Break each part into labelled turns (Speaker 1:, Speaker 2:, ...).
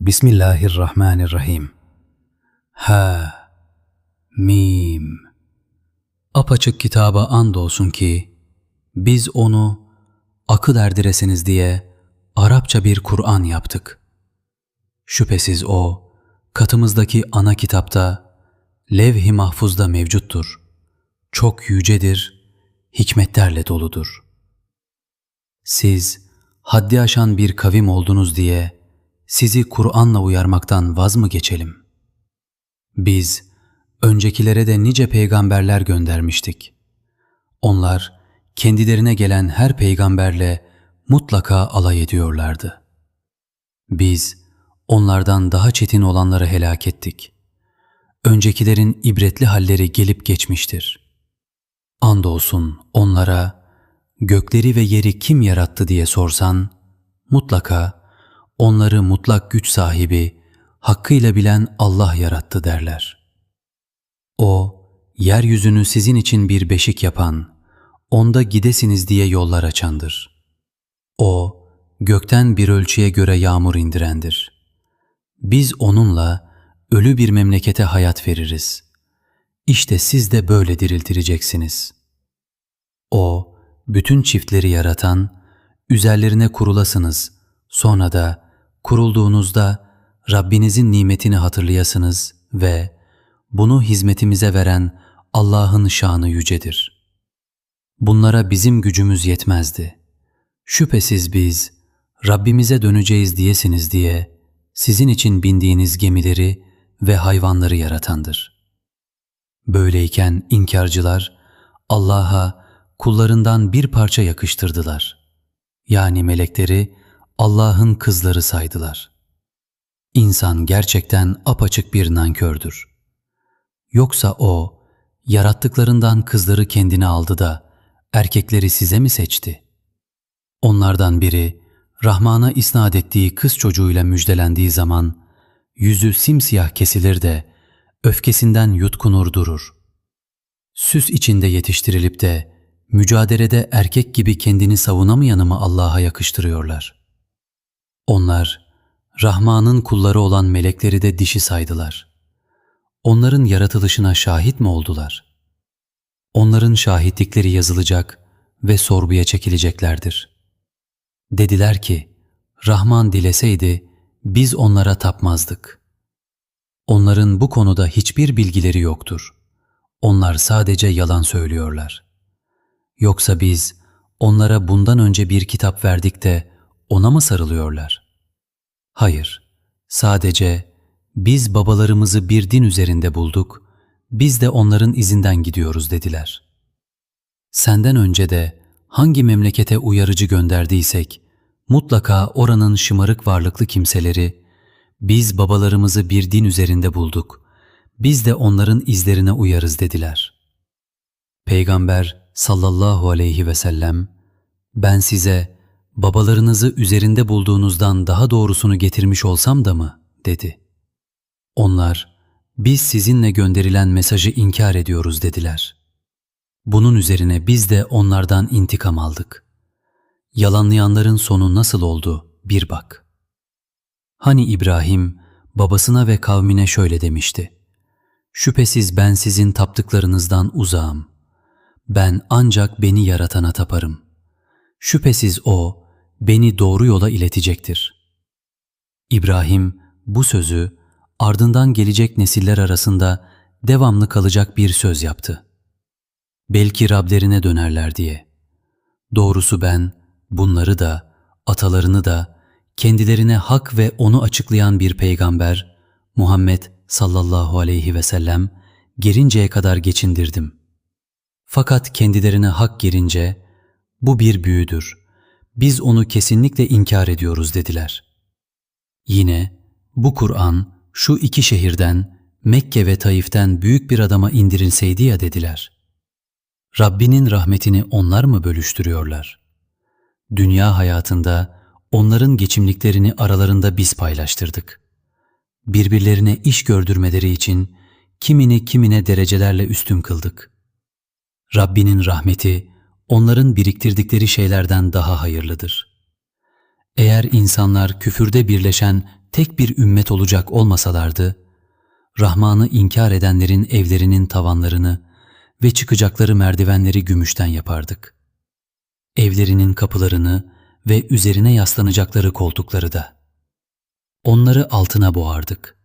Speaker 1: Bismillahirrahmanirrahim. Ha, mim. Apaçık kitaba andolsun ki biz onu akıl erdiresiniz diye Arapça bir Kur'an yaptık. Şüphesiz o katımızdaki ana kitapta levh-i mahfuzda mevcuttur. Çok yücedir, hikmetlerle doludur. Siz haddi aşan bir kavim oldunuz diye sizi Kur'an'la uyarmaktan vaz mı geçelim? Biz öncekilere de nice peygamberler göndermiştik. Onlar kendilerine gelen her peygamberle mutlaka alay ediyorlardı. Biz onlardan daha çetin olanları helak ettik. Öncekilerin ibretli halleri gelip geçmiştir. Andolsun onlara gökleri ve yeri kim yarattı diye sorsan, mutlaka onları mutlak güç sahibi, hakkıyla bilen Allah yarattı derler. O, yeryüzünü sizin için bir beşik yapan, onda gidesiniz diye yollar açandır. O, gökten bir ölçüye göre yağmur indirendir. Biz onunla ölü bir memlekete hayat veririz. İşte siz de böyle diriltileceksiniz. O, bütün çiftleri yaratan, üzerlerine kurulasınız, sonra da kurulduğunuzda Rabbinizin nimetini hatırlayasınız ve bunu hizmetimize veren Allah'ın şanı yücedir. Bunlara bizim gücümüz yetmezdi. Şüphesiz biz Rabbimize döneceğiz diyesiniz diye sizin için bindiğiniz gemileri ve hayvanları yaratandır. Böyleyken inkarcılar Allah'a kullarından bir parça yakıştırdılar. Yani melekleri Allah'ın kızları saydılar. İnsan gerçekten apaçık bir nankördür. Yoksa o, yarattıklarından kızları kendine aldı da erkekleri size mi seçti? Onlardan biri, Rahman'a isnat ettiği kız çocuğuyla müjdelendiği zaman, yüzü simsiyah kesilir de öfkesinden yutkunur durur. Süs içinde yetiştirilip de mücadelede erkek gibi kendini savunamayanı mı Allah'a yakıştırıyorlar? Onlar, Rahman'ın kulları olan melekleri de dişi saydılar. Onların yaratılışına şahit mi oldular? Onların şahitlikleri yazılacak ve sorguya çekileceklerdir. Dediler ki, Rahman dileseydi biz onlara tapmazdık. Onların bu konuda hiçbir bilgileri yoktur. Onlar sadece yalan söylüyorlar. Yoksa biz onlara bundan önce bir kitap verdik de ona mı sarılıyorlar? Hayır, sadece biz babalarımızı bir din üzerinde bulduk, biz de onların izinden gidiyoruz dediler. Senden önce de hangi memlekete uyarıcı gönderdiysek, mutlaka oranın şımarık varlıklı kimseleri, biz babalarımızı bir din üzerinde bulduk, biz de onların izlerine uyarız dediler. Peygamber sallallahu aleyhi ve sellem, ben size babalarınızı üzerinde bulduğunuzdan daha doğrusunu getirmiş olsam da mı? dedi. Onlar, biz sizinle gönderilen mesajı inkar ediyoruz dediler. Bunun üzerine biz de onlardan intikam aldık. Yalanlayanların sonu nasıl oldu bir bak. Hani İbrahim babasına ve kavmine şöyle demişti. Şüphesiz ben sizin taptıklarınızdan uzağım. Ben ancak beni yaratana taparım. Şüphesiz o beni doğru yola iletecektir. İbrahim bu sözü ardından gelecek nesiller arasında devamlı kalacak bir söz yaptı. Belki Rablerine dönerler diye. Doğrusu ben bunları da, atalarını da, kendilerine hak ve onu açıklayan bir peygamber, Muhammed sallallahu aleyhi ve sellem, gerinceye kadar geçindirdim. Fakat kendilerine hak girince, bu bir büyüdür, biz onu kesinlikle inkar ediyoruz dediler. Yine bu Kur'an şu iki şehirden, Mekke ve Taif'ten büyük bir adama indirilseydi ya dediler. Rabbinin rahmetini onlar mı bölüştürüyorlar? Dünya hayatında onların geçimliklerini aralarında biz paylaştırdık. Birbirlerine iş gördürmeleri için kimini kimine derecelerle üstün kıldık. Rabbinin rahmeti onların biriktirdikleri şeylerden daha hayırlıdır. Eğer insanlar küfürde birleşen tek bir ümmet olacak olmasalardı, Rahman'ı inkar edenlerin evlerinin tavanlarını ve çıkacakları merdivenleri gümüşten yapardık. Evlerinin kapılarını ve üzerine yaslanacakları koltukları da. Onları altına boğardık.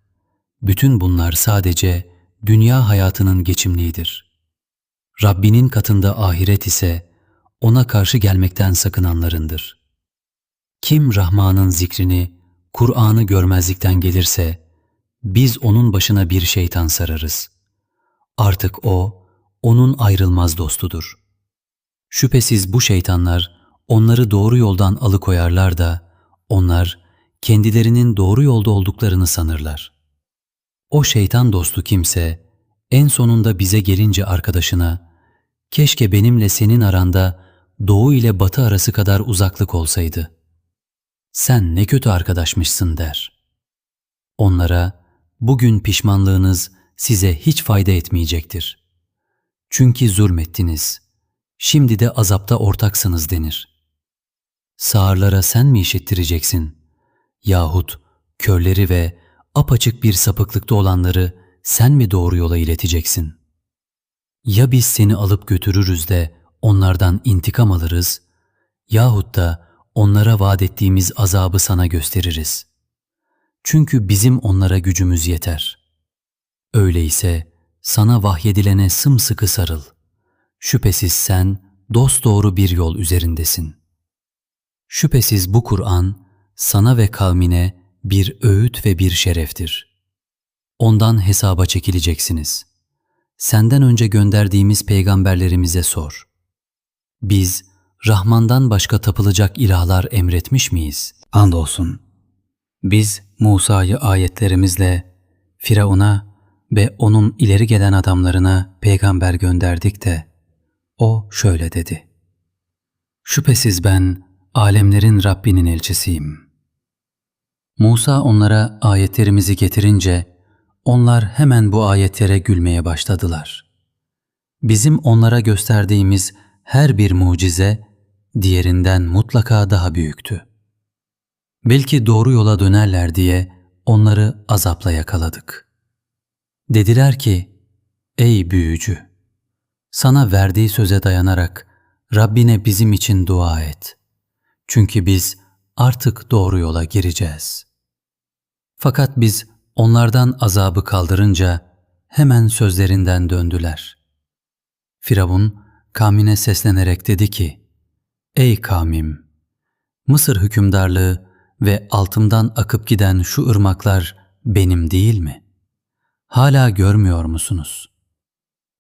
Speaker 1: Bütün bunlar sadece dünya hayatının geçimliğidir. Rabbinin katında ahiret ise ona karşı gelmekten sakınanlarındır. Kim Rahman'ın zikrini, Kur'an'ı görmezlikten gelirse, biz onun başına bir şeytan sararız. Artık o, onun ayrılmaz dostudur. Şüphesiz bu şeytanlar onları doğru yoldan alıkoyarlar da, onlar kendilerinin doğru yolda olduklarını sanırlar. O şeytan dostu kimse, en sonunda bize gelince arkadaşına, keşke benimle senin aranda doğu ile batı arası kadar uzaklık olsaydı. Sen ne kötü arkadaşmışsın der. Onlara, bugün pişmanlığınız size hiç fayda etmeyecektir. Çünkü zulmettiniz. Şimdi de azapta ortaksınız denir. Sağırlara sen mi işittireceksin? Yahut körleri ve apaçık bir sapıklıkta olanları sen mi doğru yola ileteceksin? Ya biz seni alıp götürürüz de onlardan intikam alırız yahut da onlara vaat ettiğimiz azabı sana gösteririz. Çünkü bizim onlara gücümüz yeter. Öyleyse sana vahyedilene sımsıkı sarıl. Şüphesiz sen dosdoğru bir yol üzerindesin. Şüphesiz bu Kur'an sana ve kavmine bir öğüt ve bir şereftir. Ondan hesaba çekileceksiniz. Senden önce gönderdiğimiz peygamberlerimize sor. Biz Rahman'dan başka tapılacak ilahlar emretmiş miyiz? Andolsun. Biz Musa'yı ayetlerimizle Firavun'a ve onun ileri gelen adamlarına peygamber gönderdik de o şöyle dedi. Şüphesiz ben alemlerin Rabbinin elçisiyim. Musa onlara ayetlerimizi getirince onlar hemen bu ayetlere gülmeye başladılar. Bizim onlara gösterdiğimiz her bir mucize diğerinden mutlaka daha büyüktü. Belki doğru yola dönerler diye onları azapla yakaladık. Dediler ki, ey büyücü, sana verdiği söze dayanarak Rabbine bizim için dua et. Çünkü biz artık doğru yola gireceğiz. Fakat biz onlardan azabı kaldırınca hemen sözlerinden döndüler. Firavun kavmine seslenerek dedi ki, Ey kavmim! Mısır hükümdarlığı ve altımdan akıp giden şu ırmaklar benim değil mi? Hala görmüyor musunuz?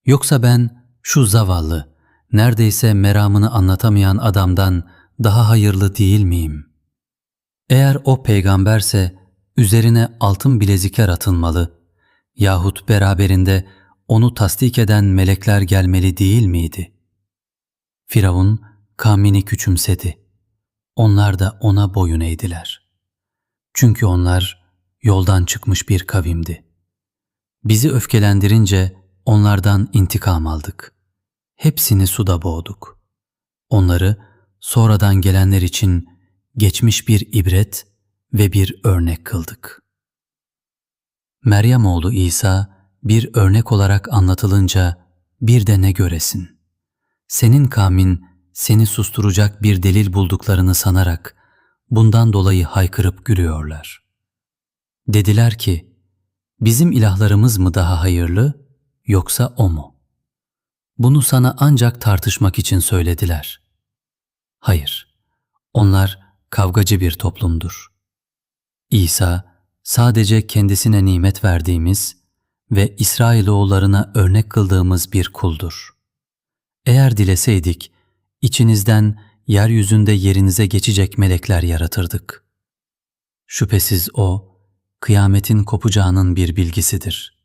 Speaker 1: Yoksa ben şu zavallı, neredeyse meramını anlatamayan adamdan daha hayırlı değil miyim? Eğer o peygamberse üzerine altın bilezikler atılmalı yahut beraberinde onu tasdik eden melekler gelmeli değil miydi? Firavun kavmini küçümsedi. Onlar da ona boyun eğdiler. Çünkü onlar yoldan çıkmış bir kavimdi. Bizi öfkelendirince onlardan intikam aldık. Hepsini suda boğduk. Onları sonradan gelenler için geçmiş bir ibret ve bir örnek kıldık. Meryem oğlu İsa bir örnek olarak anlatılınca bir de ne göresin? Senin kavmin seni susturacak bir delil bulduklarını sanarak bundan dolayı haykırıp gülüyorlar. Dediler ki, bizim ilahlarımız mı daha hayırlı yoksa o mu? Bunu sana ancak tartışmak için söylediler. Hayır, onlar kavgacı bir toplumdur. İsa sadece kendisine nimet verdiğimiz ve İsrailoğullarına örnek kıldığımız bir kuldur. Eğer dileseydik, içinizden yeryüzünde yerinize geçecek melekler yaratırdık. Şüphesiz O, kıyametin kopacağının bir bilgisidir.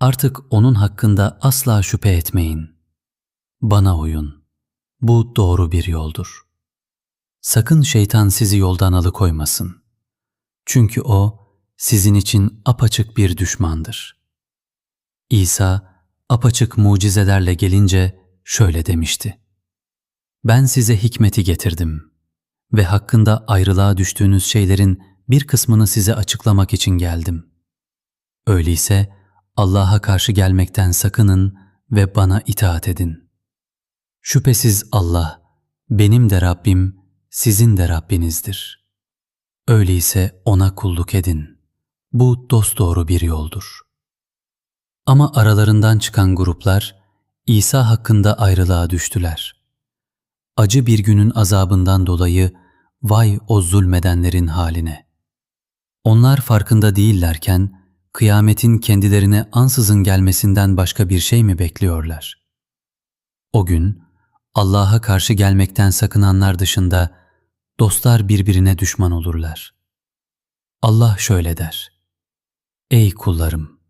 Speaker 1: Artık O'nun hakkında asla şüphe etmeyin. Bana uyun. Bu doğru bir yoldur. Sakın şeytan sizi yoldan alıkoymasın. Çünkü o sizin için apaçık bir düşmandır. İsa apaçık mucizelerle gelince şöyle demişti. Ben size hikmeti getirdim. ve hakkında ayrılığa düştüğünüz şeylerin bir kısmını size açıklamak için geldim. Öyleyse Allah'a karşı gelmekten sakının ve bana itaat edin. Şüphesiz Allah, benim de Rabbim, sizin de Rabbinizdir. Öyleyse O'na kulluk edin. Bu dosdoğru bir yoldur. Ama aralarından çıkan gruplar, İsa hakkında ayrılığa düştüler. Acı bir günün azabından dolayı, vay o zulmedenlerin haline. Onlar farkında değillerken, kıyametin kendilerine ansızın gelmesinden başka bir şey mi bekliyorlar? O gün, Allah'a karşı gelmekten sakınanlar dışında, dostlar birbirine düşman olurlar. Allah şöyle der, Ey kullarım!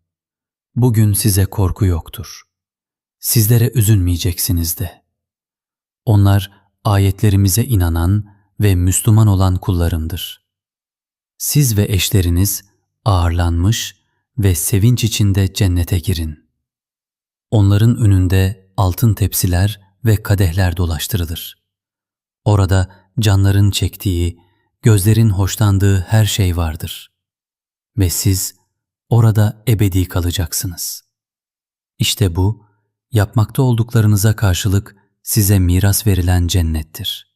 Speaker 1: Bugün size korku yoktur. Sizlere üzülmeyeceksiniz de. Onlar ayetlerimize inanan ve Müslüman olan kullarımdır. Siz ve eşleriniz ağırlanmış ve sevinç içinde cennete girin. Onların önünde altın tepsiler ve kadehler dolaştırılır. Orada canların çektiği, gözlerin hoşlandığı her şey vardır. Ve siz orada ebedi kalacaksınız. İşte bu, yapmakta olduklarınıza karşılık size miras verilen cennettir.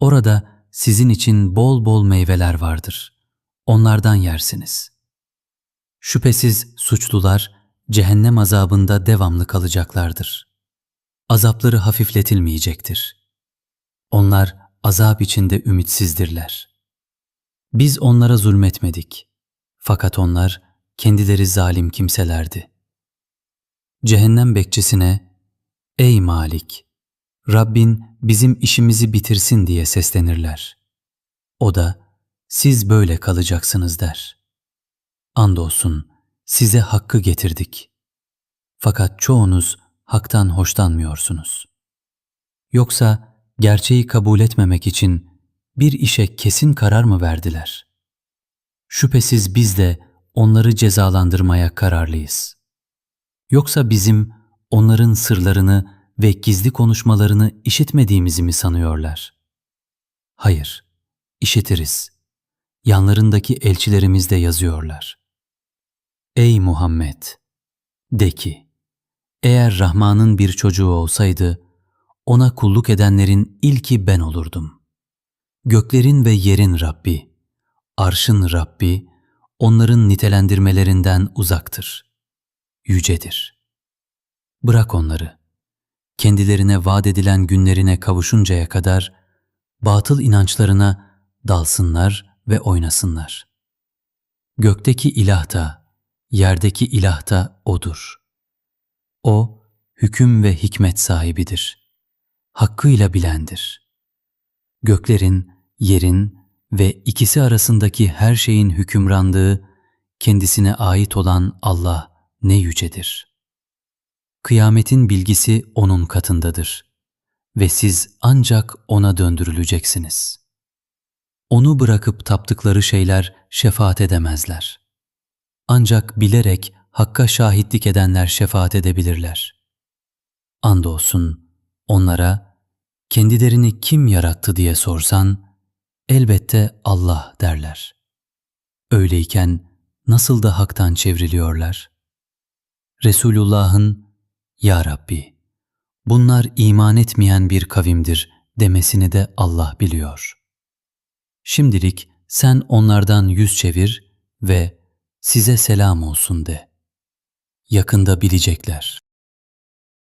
Speaker 1: Orada sizin için bol bol meyveler vardır. Onlardan yersiniz. Şüphesiz suçlular cehennem azabında devamlı kalacaklardır. Azapları hafifletilmeyecektir. Onlar azap içinde ümitsizdirler. Biz onlara zulmetmedik. Fakat onlar kendileri zalim kimselerdi. Cehennem bekçisine, Ey Malik! Rabbin bizim işimizi bitirsin diye seslenirler. O da, siz böyle kalacaksınız der. Andolsun size hakkı getirdik. Fakat çoğunuz haktan hoşlanmıyorsunuz. Yoksa gerçeği kabul etmemek için bir işe kesin karar mı verdiler? Şüphesiz biz de onları cezalandırmaya kararlıyız. Yoksa bizim onların sırlarını ve gizli konuşmalarını işitmediğimizi mi sanıyorlar? Hayır, işitiriz. Yanlarındaki elçilerimiz de yazıyorlar. Ey Muhammed! De ki, eğer Rahman'ın bir çocuğu olsaydı, ona kulluk edenlerin ilki ben olurdum. Göklerin ve yerin Rabbi, arşın Rabbi, onların nitelendirmelerinden uzaktır. Yücedir. Bırak onları. Kendilerine vaat edilen günlerine kavuşuncaya kadar batıl inançlarına dalsınlar ve oynasınlar. Gökteki ilah da, yerdeki ilah da O'dur. O, hüküm ve hikmet sahibidir. Hakkıyla bilendir. Göklerin, yerin ve ikisi arasındaki her şeyin hükümranlığı kendisine ait olan Allah ne yücedir. Kıyametin bilgisi O'nun katındadır ve siz ancak O'na döndürüleceksiniz. Onu bırakıp taptıkları şeyler şefaat edemezler. Ancak bilerek Hakk'a şahitlik edenler şefaat edebilirler. Andolsun onlara kendilerini kim yarattı diye sorsan, elbette Allah derler. Öyleyken nasıl da haktan çevriliyorlar? Resulullah'ın, Ya Rabbi, bunlar iman etmeyen bir kavimdir demesini de Allah biliyor. Şimdilik sen onlardan yüz çevir ve size selam olsun de. Yakında bilecekler.